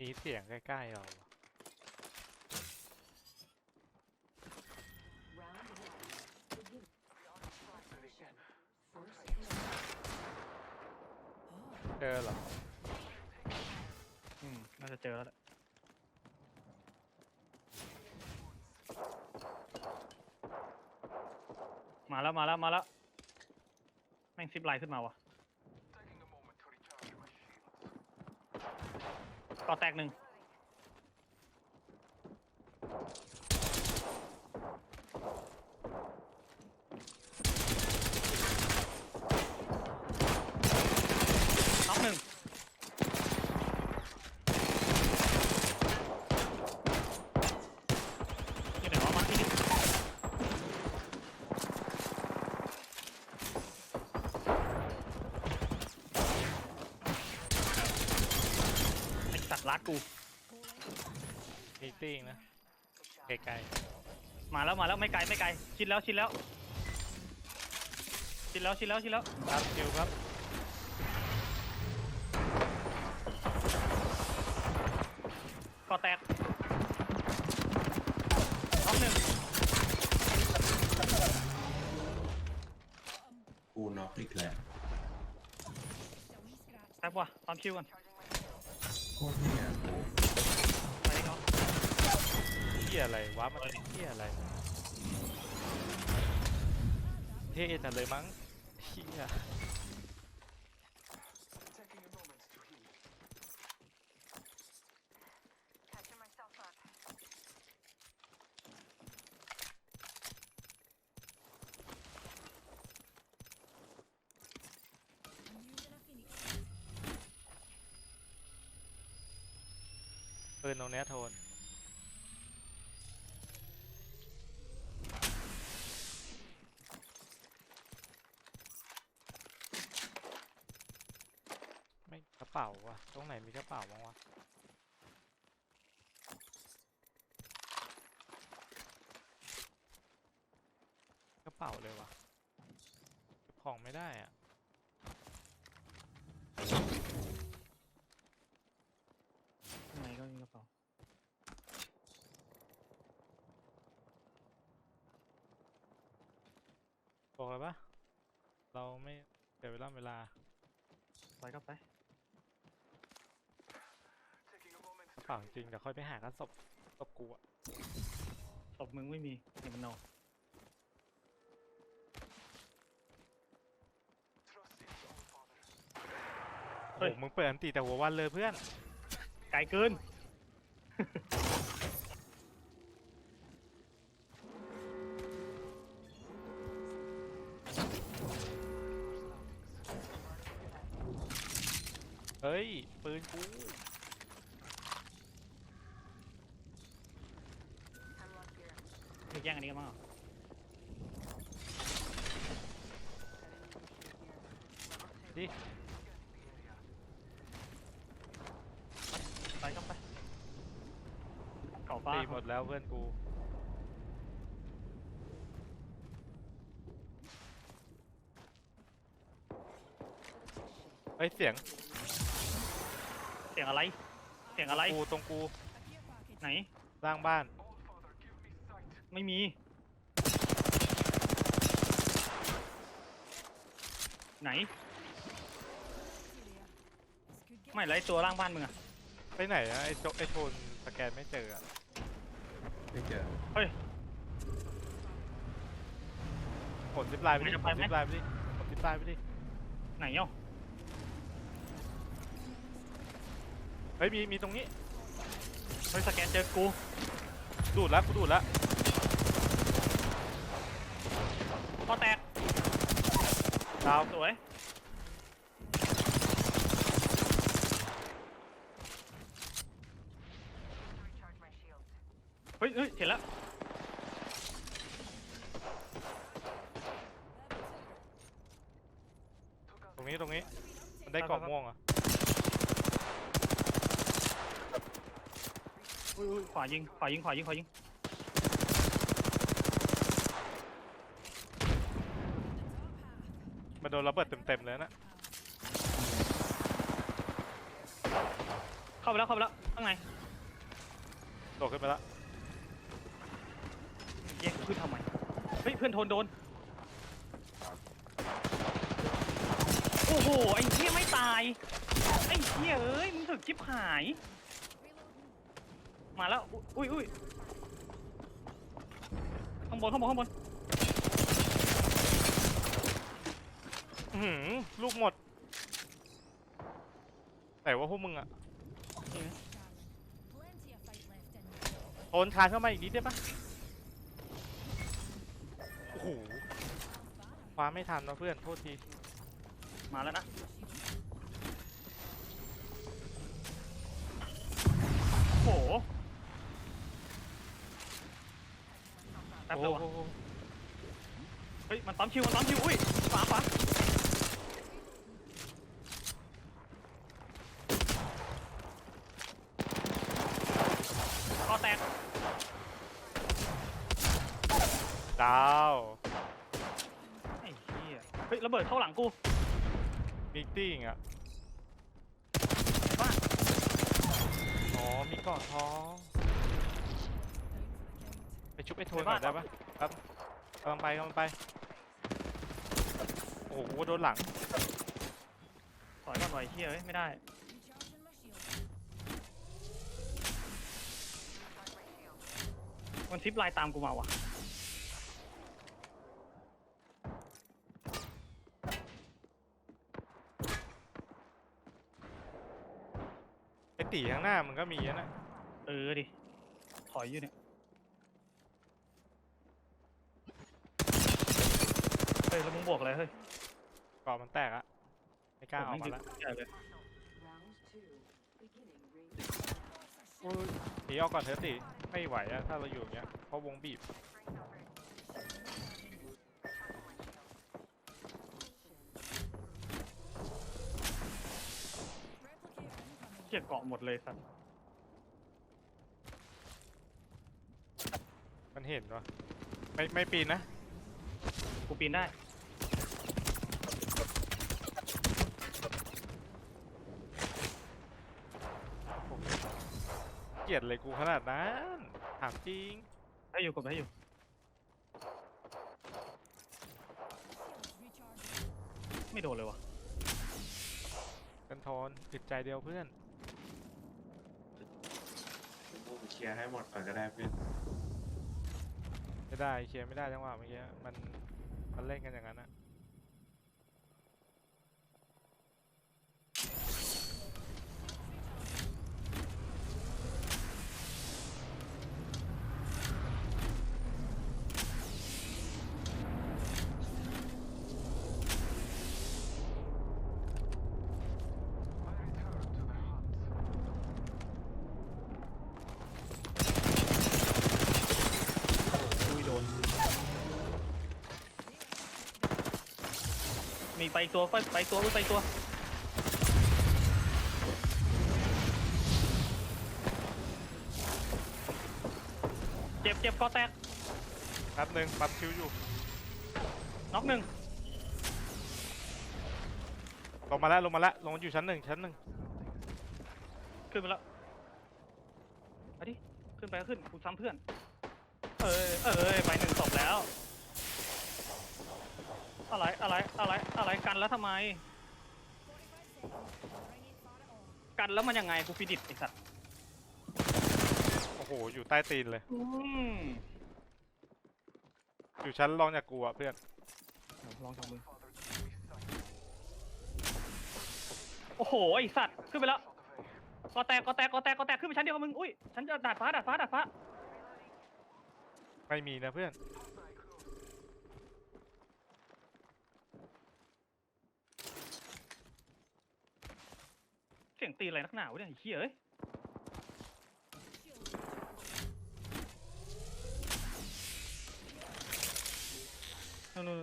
มีเสียงใกล้ๆเราอะเจอเหรอ อืม น่าจะเจอแล้วแหละมาแล้วมาแล้วมาแล้ว แม่งซิปไลน์ขึ้นมาวะ ก่อแตกหนึ่งน็อกหนึ่ง อยู่ไหนวะมาที่นี่ไอสัตว์ รัดกูมีติ้งนะไกลมาแล้วมาแล้วไม่ไกลไม่ไกลชิดแล้วชิดแล้ว ชิดแล้วชิดแล้วชิดแล้วๆตามคิวครับก่อแตกน็อกหนึ่งกูน็อกอีกแล้วแป๊บว่ะตอนคิวกันโคตรเนี่ยไปเนาเที่ยอะไรวะมันเที่ยอะไร เท่จังเลยมั้งเที่ย นตรงเนี้โทน ไม่กระเป๋าวะตรงไหนมีกระเป๋าบ้างวะกระเป๋าเลยวะของไม่ได้อะ ข้างในก็มีกระเป๋าบอกเลยปะเราไม่เสียเวลาเวลาไปก็ไปกระเป๋าจริงเดี๋ยวค่อยไปหากันศพศพกูอะตบมึงไม่มีเห็นมันนอนโอ้โหมึงเปิดอันตีแต่หัววันเลยเพื่อน ไกลเกิน เฮ้ย ปืนกู Hemlock here. ไปแย่งอันนี้กันมั้งเหรอดิ ไปก็ไป เก่าฟ้าตีหมดแล้วเพื่อนกู เฮ้ยเสียงเสียงอะไร เสียงอะไร กูตรงกูไหนล่างบ้าน ไม่มี ไหน ไม่ไรตัวล่างบ้านมึงอะไปไหนอะไอ้โจไอ้โทนสแกนไม่เจออะ ไม่เจอเฮ้ยกดซิปไลน์ไปดิไม่จะกไปดไหมซิปไลน์ไปดิกดซิปไลน์ไปดิ ไหนเนาะเฮ้ยมีมีตรงนี้ เฮ้ยสแกนเจอกู ดูดแล้วกูดูดแล้วพอแตกดาวสวย Recharge my shields. เฮ้ยเฮ้ยเห็นแล้ว ตรงนี้ ตรงนี้ มันได้กล่องม่วงอะ อุ้ ยอุ้ยขวายิงขวายิงขวายิงขวายิงมันโดนระเบิดเต็มๆเลยนะเข้าไปแล้วเข้าไปแล้วข้างในโดดขึ้นไปละแยกขึ้นทำไมเฮ้ยเพื่อนโทนโดนโอ้โหไอ้เหี้ยไม่ตายไอ้เหี้ยเอ้ยมึงถึกจิ๊บหาย มาแล้ว อุ้ยอุ้ยข้างบนข้างบนข้างบนอื้อหือลูกหมด แต่ว่าพวกมึงอะ Plenty of fight left in me. โอนคานเข้ามาอีกนิดได้ปะโอ้โหคว้าไม่ทันวะเพื่อน โทษที มาแล้วนะ โอ้โห ป๊บโอ้เดียวอะโหเฮ้ย มันปั๊มคิว มันปั๊มคิว อุ้ยขวาขวาคอแตก ดาวไอ้เหี้ย เฮ้ย ระเบิดเข้าหลังกูมิกตี้อีกอะบ้าอ๋อ มีเกาะท้องไป ชุบไอ้โทนก่อนได้ปะครับกำลังไปกำลังไป โอ้โหโดนหลังถอยก่อนไว้เหี้ยเอ้ยไม่ได้ Recharging my shield. มันซิปไลน์ตามกูมาว่ะไอ้ตีข้างหน้ามันก็มีอะนะ เออดิ ถอยอยู่เนี่ย เฮ้ ยแล้วมึงบวกอะไรเฮ้ยเกาะมันแตกอะไม่กล้าออกมาละใหญ่เลยหนีออกก่อนเถอะตีไม่ไหวอะถ้าเราอยู่อย่างเงี้ยเพราะวงบีบเชี่ยเกาะหมดเลยสัตว์มันเห็นวะไม่ไม่ปีนนะ กูปีนได้ กลียดเลยกูขนาดนั้นถามจริงให้อยู่กดให้อยู่ Recharging. ไม่โดนเลยวะกันโทนจิตใจเดียวเพื่อนพวกเคลียร์ให้หมดก่อนก็ได้เพื่อนไม่ได้เคลียร์ไม่ได้จังหวะเมื่อกี้มันมันเล่นกันอย่างนั้นอะ ไปตัวไปไปตัวอุ้ยไปตัวเจ็บเจ็บก็แตกแป๊บหนึ่งปั๊มคิวอยู่ น็อกหนึ่งลงมาแล้วลงมาแล้วลงมาอยู่ชั้นหนึ่งชั้นหนึ่งขึ้นไปแล้วไปดิขึ้นไปก็ขึ้นกูซ้ำเพื่อน เอ้ยเอ้ยไปหนึ่งศพแล้ว อะไรอะไรอะไรอะไรกันแล้วทำไม กันแล้วมันยังไงกูฟิดิตไอสัตว์โอ้โห อยู่ใต้ตีนเลย อืมอยู่ชั้นรองจากกูอะเพื่อน ลองทำมือโอ้โหไอสัตว์ขึ้นไปแล้วก็แตกก็แตกก็แตกก็แตกขึ้นไปชั้นเดียวกับมึงอุ้ยฉันจะดาดฟ้าดาดฟ้าดาดฟ้าไม่มีนะเพื่อน เสียงตีอะไรนักหนาวะเนี่ยไอ้เหี้ยเอ้ยนู่นนู่น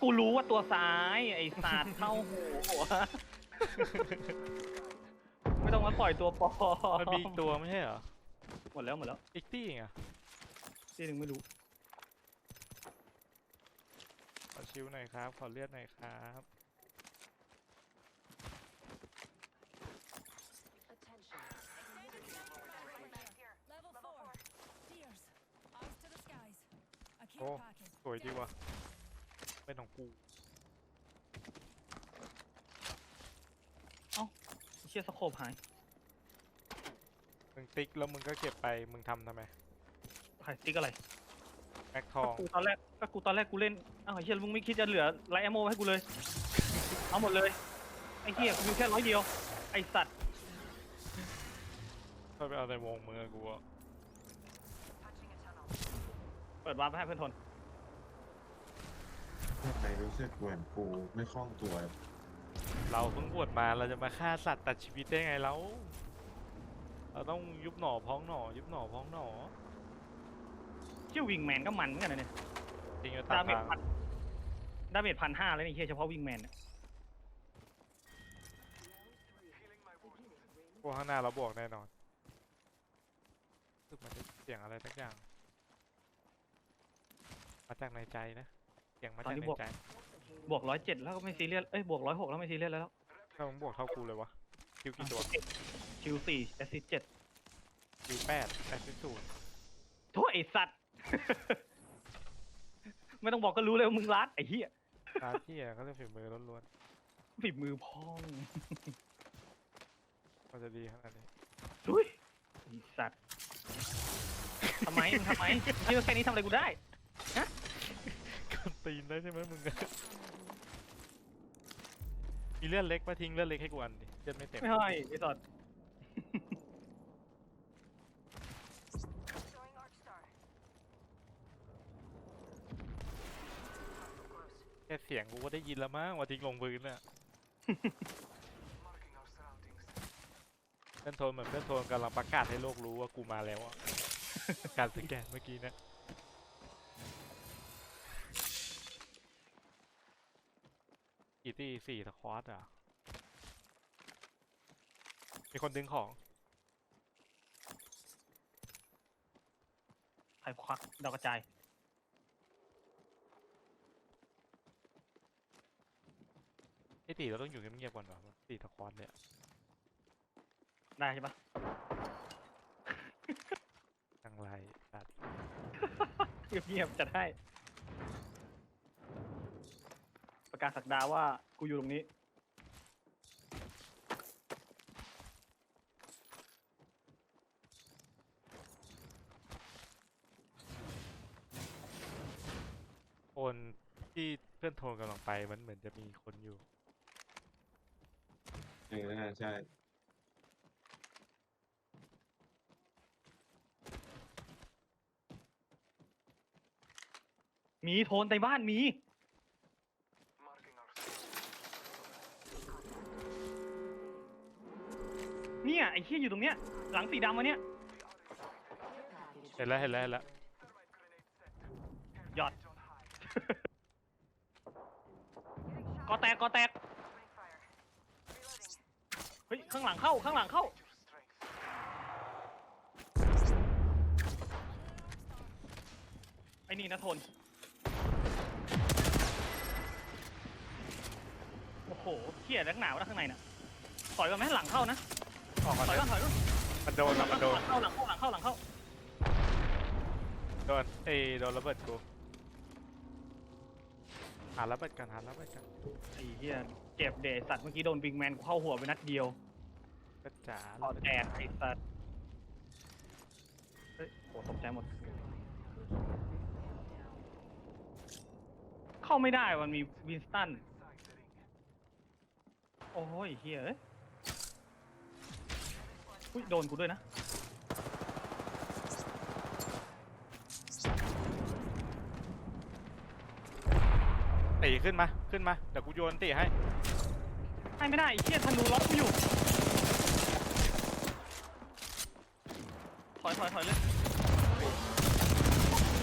กูรู้ว่าตัวซ้ายไอ้สาดเข้าหัว ไม่ต้องมาปล่อยตัวปลอมันมีอีกตัวไม่ใช่เหรอ หมดแล้วหมดแล้ว อีกตี้ไงที่หนึ่งไม่รู้ ชิวหน่อยครับ ขอเลือดหน่อยครับโอ้สวยดีวะเป็นของกูเอ้าเชี่ยสโคบหาย มึงติ๊กแล้วมึงก็เก็บไปมึงทำทำไม หายติ๊กอะไรแม็กทองตอนแรก ก็กูตอนแรกกูเล่นอ้าวไอ้เชี่ยมึงไม่คิดจะเหลือไลท์แอมโมให้กูเลย เอาหมดเลย ไอ้เหี้ยกูมีแค่ร้อยเดียว ไอ้สัตว์เข้าไปเอาในวงมือกูอะ Punching a tunnel. เปิดวาร์ปให้เพื่อนทนทำไมรู้สึกเหมือนกูไม่คล่องตัวเราเพิ่งบวชมาเราจะมาฆ่าสัตว์ตัดชีวิตได้ไงเราเราต้องยุบหน่อพ้องหน่อ ยุบหน่อพ้องหน่อ เชี่ยวิงแมนก็มันเหมือนกันนะเนี่ย จริงอยู่ตาดามเมจทางพันดาเมจพันห้าเลยนี่เชี่ยเฉพาะวิงแมนเนี่ยพวกข้างหน้าเราบวกแน่นอนรู้สึกมันจะเสียงอะไรสักอย่าง มาจากในใจนะเสียงมาจากในใจบวกร้อยเจ็ดแล้วก็ไม่ซีเรียสเอ้ยบวกร้อยหกแล้วไม่ซีเรียสแล้วถ้ามึงบวกเท่ากูเลยวะคิวกี่ตัวคิวสี่แอซิเจ็ดคิวแปดแอสซิสูนโถ่ไอสัตว์ ไม่ต้องบอกก็รู้เลยว่ามึงรัดไอ้เหี้ยตาที่อะก็จะฝีมือล้วนฝีมือพองๆมันจะดีขนาดนี้ดุยไอ้สัตว์ทำไมมึงทำไมคิดว่าแค่นี้ทำอะไรกูได้กันตีนได้ใช่ไหมมึงอะมีเลือดเล็กมาทิ้งเลือดเล็กให้กูอันดิเลือดไม่เต็มไม่ให้ไอ้สัตว์ ค่เสียงกูก็ได้ยินแล้วมั้งว่าทิ้งลงพื้นน่ะ เพื่อนโทนเหมือนเพื่อนโทนกำลังประกาศให้โลกรู้ว่ากูมาแล้วอะการสแกนเมื่อกี้เนะกี่ตีสี่สควอตอะ มีคนดึงของ ใครควักดาวกระจาย ไอ้ตีเราต้องอยู่เงียบๆก่อนวะมันสี่สควอตเนี่ยได้ใช่ปะทางไรตัดเงียบๆจะได้ ประกาศสักดาว่ากูอยู่ตรงนี้คนที่เพื่อนโทนกำลังไปมันเหมือนจะมีคนอยู่ เออน่าใช่ มีโทนในบ้านมีเนี่ยไอ้เหี้ยอยู่ตรงเนี้ย หลังสีดำมาเนี่ยเห็นแล้วเห็นแล้วเห็นแล้วหยอดกอแตกกอแตก ฮ้ยข้างหลังเข้าข้างหลังเข้า ไอ้นี่นะทน โอ้โหเขี่ยนักหนาวนะข้างในน่ะถอยก่อนไหมหลังเข้านะออกก่อนถอยก่อนนะถอยก่อนมันโดนอะมันโดนหลังเข้าหลังเข้าหลังเข้าหลังเข้าโดนเอยโดนระเบิดกู หาระเบิดกันหาระเบิดกันไอ้เหี้ยเจ็บเดสัตว์เมื่อกี้โดนบิงแมนกูเข้าหัวไปนัดเดียวก็จ๋าตอดแตกไอ้สัตว์เฮ้ยโหตกใจหมด เข้าไม่ได้มันมีวินสตัน โอ้ยเฮียเอ้ยอุ๊ยโดนกูด้วยนะ ตีขึ้นมาขึ้นมาเดี๋ยวกูโยนตีให้ให้ไม่ได้ไอ้เฮียธนูล็อกกูอยู่ถอยถอยถอยเลย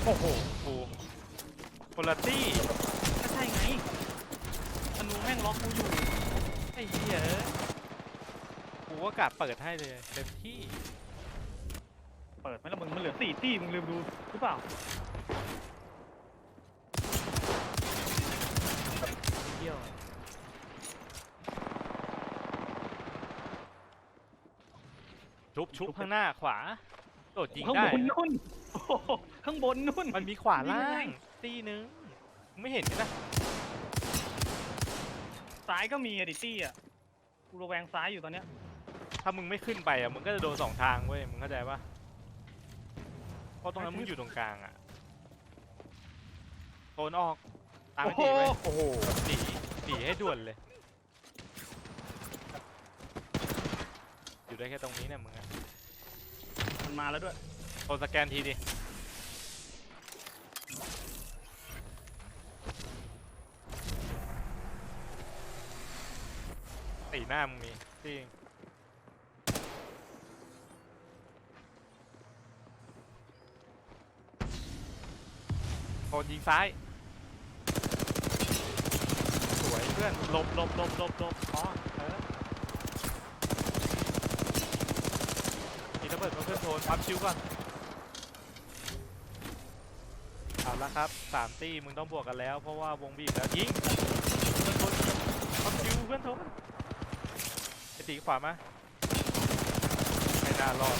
โอ้โหกูคนละตี้ก็ใช่ไงธนูแม่งล็อกกูอยู่ไอ้เหี้ยเอ้ยกูก็กะเปิดให้เลยเต็มที่เปิดไหมล่ะมึงมันเหลือสี่ที่มึงลืมดูหรือเปล่า เที่ยว ชุบชุบข้างหน้าขวาโดดยิงข้างได้ บนนู่นโอ้โหข้างบนนู่น มันมีขวาล่านี่ไง งตีนึงมึงไม่เห็นนะซ้ายก็มีอะดิตี้อะกูระแวงซ้ายอยู่ตอนเนี้ยถ้ามึงไม่ขึ้นไปอะมึงก็จะโดนสองทางเว้ยมึงเข้าใจปะเพราะตรงนั้นมึงอยู่ตรงกลางอะโซนออกตามโอ้ไปโหตีไว้โอ้โหหนีหนีให้ด่วนเลย อยู่ ได้แค่ตรงนี้เนี่ยมึงอะมันมาแล้วด้วย โทรสแกนทีดิตีหน้ามึงมีจริงโดนยิงซ้าย สวยเพื่อนหลบหลบหลบหลบหลบอ๋อเออมี ระเบิดมาเพื่อนโทนปั๊มชิวก่อนเอาละครับสามตีมึงต้องบวกกันแล้ว เพราะว่าวงบีบแล้วยิงเพื่อนโทนปั๊มชิวเพื่อนโทนไอตีขวามาไม่น่ารอด